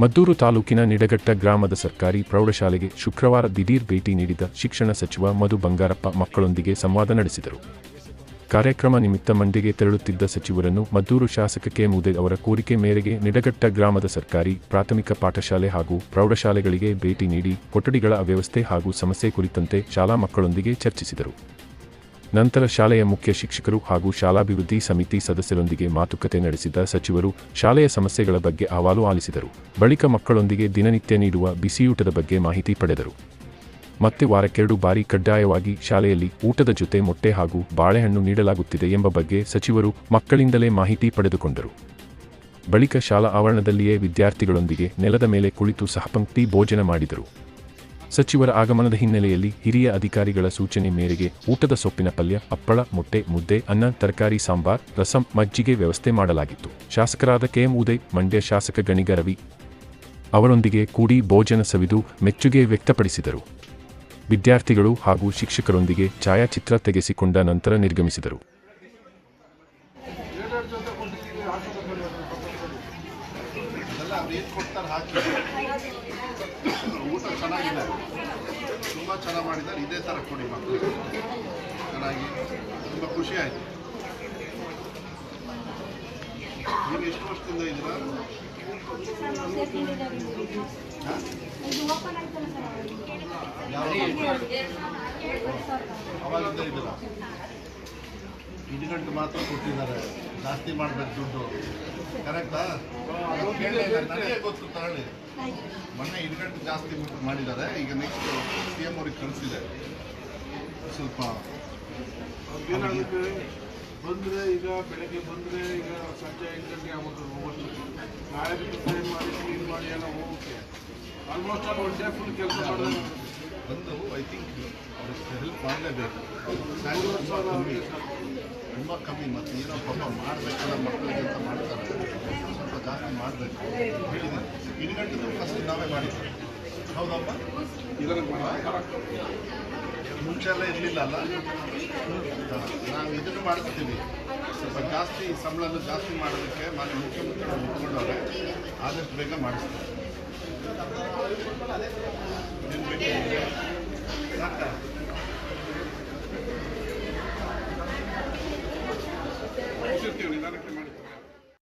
ಮದ್ದೂರು ತಾಲೂಕಿನ ನಿಡಘಟ್ಟ ಗ್ರಾಮದ ಸರ್ಕಾರಿ ಪ್ರೌಢಶಾಲೆಗೆ ಶುಕ್ರವಾರ ದಿಢೀರ್ ಭೇಟಿ ನೀಡಿದ ಶಿಕ್ಷಣ ಸಚಿವ ಮಧು ಬಂಗಾರಪ್ಪ ಮಕ್ಕಳೊಂದಿಗೆ ಸಂವಾದ ನಡೆಸಿದರು. ಕಾರ್ಯಕ್ರಮ ನಿಮಿತ್ತ ಮಂಡ್ಯಗೆ ತೆರಳುತ್ತಿದ್ದ ಸಚಿವರನ್ನು ಮದ್ದೂರು ಶಾಸಕ ಕೆ. ಮುದೆ ಅವರ ಕೋರಿಕೆ ಮೇರೆಗೆ ನಿಡಘಟ್ಟ ಗ್ರಾಮದ ಸರ್ಕಾರಿ ಪ್ರಾಥಮಿಕ ಪಾಠಶಾಲೆ ಹಾಗೂ ಪ್ರೌಢಶಾಲೆಗಳಿಗೆ ಭೇಟಿ ನೀಡಿ ಕೊಠಡಿಗಳ ಅವ್ಯವಸ್ಥೆ ಹಾಗೂ ಸಮಸ್ಯೆ ಕುರಿತಂತೆ ಶಾಲಾ ಮಕ್ಕಳೊಂದಿಗೆ ಚರ್ಚಿಸಿದರು. ನಂತರ ಶಾಲೆಯ ಮುಖ್ಯ ಶಿಕ್ಷಕರು ಹಾಗೂ ಶಾಲಾಭಿವೃದ್ಧಿ ಸಮಿತಿ ಸದಸ್ಯರೊಂದಿಗೆ ಮಾತುಕತೆ ನಡೆಸಿದ ಸಚಿವರು ಶಾಲೆಯ ಸಮಸ್ಯೆಗಳ ಬಗ್ಗೆ ಅಹವಾಲು ಆಲಿಸಿದರು. ಬಳಿಕ ಮಕ್ಕಳೊಂದಿಗೆ ದಿನನಿತ್ಯ ನೀಡುವ ಬಿಸಿಯೂಟದ ಬಗ್ಗೆ ಮಾಹಿತಿ ಪಡೆದರು. ಮತ್ತೆ ವಾರಕ್ಕೆರಡು ಬಾರಿ ಕಡ್ಡಾಯವಾಗಿ ಶಾಲೆಯಲ್ಲಿ ಊಟದ ಜೊತೆ ಮೊಟ್ಟೆ ಹಾಗೂ ಬಾಳೆಹಣ್ಣು ನೀಡಲಾಗುತ್ತಿದೆ ಎಂಬ ಬಗ್ಗೆ ಸಚಿವರು ಮಕ್ಕಳಿಂದಲೇ ಮಾಹಿತಿ ಪಡೆದುಕೊಂಡರು. ಬಳಿಕ ಶಾಲಾ ಆವರಣದಲ್ಲಿಯೇ ವಿದ್ಯಾರ್ಥಿಗಳೊಂದಿಗೆ ನೆಲದ ಮೇಲೆ ಕುಳಿತು ಸಹಪಂಕ್ತಿ ಭೋಜನ ಮಾಡಿದರು. ಸಚಿವರ ಆಗಮನದ ಹಿನ್ನೆಲೆಯಲ್ಲಿ ಹಿರಿಯ ಅಧಿಕಾರಿಗಳ ಸೂಚನೆ ಮೇರೆಗೆ ಊಟದ ಸೊಪ್ಪಿನ ಪಲ್ಯ ಅಪ್ಪಳ ಮೊಟ್ಟೆ, ಮುದ್ದೆ, ಅನ್ನ, ತರಕಾರಿ, ಸಾಂಬಾರ್, ರಸಂ, ಮಜ್ಜಿಗೆ ವ್ಯವಸ್ಥೆ ಮಾಡಲಾಗಿತ್ತು. ಶಾಸಕರಾದ ಕೆಎಂ ಉದಯ್, ಮಂಡ್ಯ ಶಾಸಕ ಗಣಿಗ ರವಿ ಅವರೊಂದಿಗೆ ಕೂಡಿ ಭೋಜನ ಸವಿದು ಮೆಚ್ಚುಗೆ ವ್ಯಕ್ತಪಡಿಸಿದರು. ವಿದ್ಯಾರ್ಥಿಗಳು ಹಾಗೂ ಶಿಕ್ಷಕರೊಂದಿಗೆ ಛಾಯಾಚಿತ್ರ ತೆಗೆಸಿಕೊಂಡ ನಂತರ ನಿರ್ಗಮಿಸಿದರು. ಎಲ್ಲ ರೇಟ್ ಕೊಡ್ತಾರೆ ಹಾಕಿ. ಊಟ ಚೆನ್ನಾಗಿದೆ. ತುಂಬ ಚೆನ್ನಾಗಿ ಮಾಡಿದ್ದಾರೆ. ಇದೇ ಥರ ಕೊಡಿ ಮಕ್ಕಳಿಗೆ ಚೆನ್ನಾಗಿ. ತುಂಬ ಖುಷಿ ಆಯಿತು. ನೀವು ಎಷ್ಟು ವರ್ಷದಿಂದ ಇದ್ದೀರಾ? ಅವಾಗಿಂದ ಇದ್ದೀರಾ? ಇಡು ಗಂಟೆ ಮಾತ್ರ ಕೊಟ್ಟಿದ್ದಾರೆ. ಜಾಸ್ತಿ ಮಾಡ್ಬೇಕು ದುಡ್ಡು. ಕರೆಕ್ಟಾ ಗೊತ್ತು ಮೊನ್ನೆ ಇಡು ಗಂಟೆ ಜಾಸ್ತಿ ಮಾಡಿದ್ದಾರೆ. ಈಗ ನೆಕ್ಸ್ಟ್ ಸಿ ಎಂ ಅವ್ರಿಗೆ ಕಳಿಸಿದೆ. ಸ್ವಲ್ಪ ಬಂದರೆ ಈಗ ಬೆಳಗ್ಗೆ ಬಂದರೆ ಈಗ ಸಂಜೆ ಐದು ಗಂಟೆ ಹೋಗೋದು ಹೋಗ್ಬೋದು ನಾಳೆ ಮಾಡಿ ಕ್ಲೀನ್ ಮಾಡಿ ಎಲ್ಲ ಹೋಗೋಕ್ಕೆ. Almost all one day full ಕೆಲಸ ಮಾಡಿದ್ರೆ ಬಂದು ಐ ಥಿಂಕ್ ಅವ್ರಿಗೆ ಹೆಲ್ಪ್ ಮಾಡಲೇಬೇಕು. ತುಂಬ ಕಮ್ಮಿ. ತುಂಬ ಕಮ್ಮಿ ಮತ್ತು ಏನೋ ಪಾಪ ಮಾಡಬೇಕಲ್ಲ, ಮಕ್ಕಳಿಗೆ ಅಂತ ಮಾಡ್ತಾರೆ. ಸ್ವಲ್ಪ ಜಾಸ್ತಿ ಮಾಡಬೇಕು. ಹೇಳಿದ್ದೀನಿ. ಇನ್ನು ಗಂಟೆದು ಫಸ್ಟ್ ನಾವೇ ಮಾಡಿದ್ದೀವಿ ಹೌದಪ್ಪ ಮುಂಚೆ ಎಲ್ಲ ಇರಲಿಲ್ಲ ಅಲ್ಲ ನಾವು ಇದನ್ನು ಮಾಡ್ತೀವಿ ಸ್ವಲ್ಪ ಜಾಸ್ತಿ ಸಂಬಳನ ಜಾಸ್ತಿ ಮಾಡೋದಕ್ಕೆ ಮಾನ್ಯ ಮುಖ್ಯಮಂತ್ರಿಗಳು ಒಪ್ಕೊಂಡವ್ರೆ. ಆದಷ್ಟು ಬೇಗ ಮಾಡಿಸ್ತೀವಿ ಏನ್